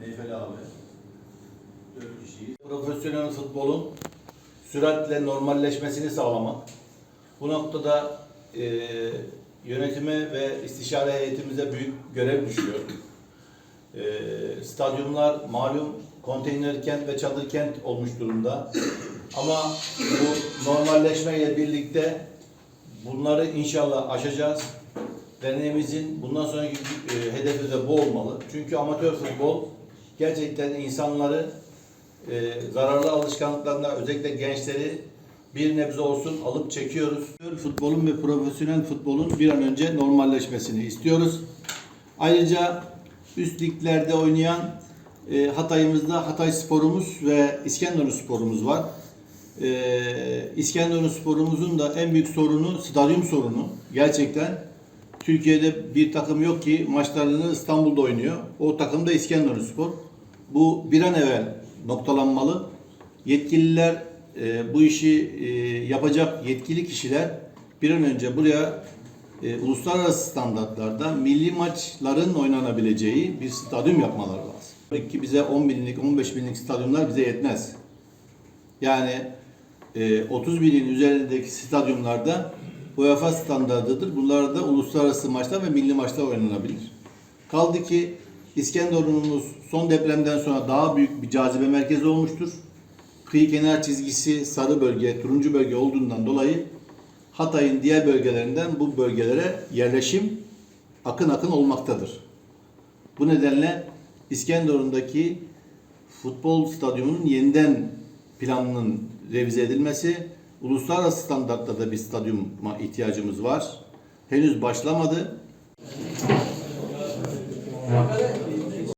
Neyfeli abi. Dört kişiyiz. Profesyonel futbolun süratle normalleşmesini sağlamak. Bu noktada e, yönetime ve istişare heyetimize büyük görev düşüyor. E, stadyumlar malum konteyner kent ve çadır kent olmuş durumda. Ama bu normalleşmeyle birlikte bunları inşallah aşacağız. Derneğimizin bundan sonraki e, hedefi de bu olmalı. Çünkü amatör futbol gerçekten insanları e, zararlı alışkanlıklarına özellikle gençleri bir nebze olsun alıp çekiyoruz. Futbolun ve profesyonel futbolun bir an önce normalleşmesini istiyoruz. Ayrıca üst liglerde oynayan e, Hatay'ımızda Hatay Sporumuz ve İskenderun Sporumuz var. E, İskenderun Sporumuzun da en büyük sorunu stadyum sorunu. Gerçekten Türkiye'de bir takım yok ki maçlarını İstanbul'da oynuyor. O takım da İskenderun Spor. Bu bir an evvel noktalanmalı. Yetkililer e, bu işi e, yapacak yetkili kişiler bir an önce buraya e, uluslararası standartlarda milli maçların oynanabileceği bir stadyum yapmaları lazım. Ki bize 10 binlik, 15 binlik stadyumlar bize yetmez. Yani e, 30 binin üzerindeki stadyumlarda UEFA standartıdır. Bunlar da uluslararası maçlar ve milli maçlar oynanabilir. Kaldı ki İskenderun'umuz son depremden sonra daha büyük bir cazibe merkezi olmuştur. Kıyı kenar çizgisi sarı bölge, turuncu bölge olduğundan dolayı Hatay'ın diğer bölgelerinden bu bölgelere yerleşim akın akın olmaktadır. Bu nedenle İskenderun'daki futbol stadyumunun yeniden planının revize edilmesi, uluslararası standartlarda bir stadyuma ihtiyacımız var. Henüz başlamadı.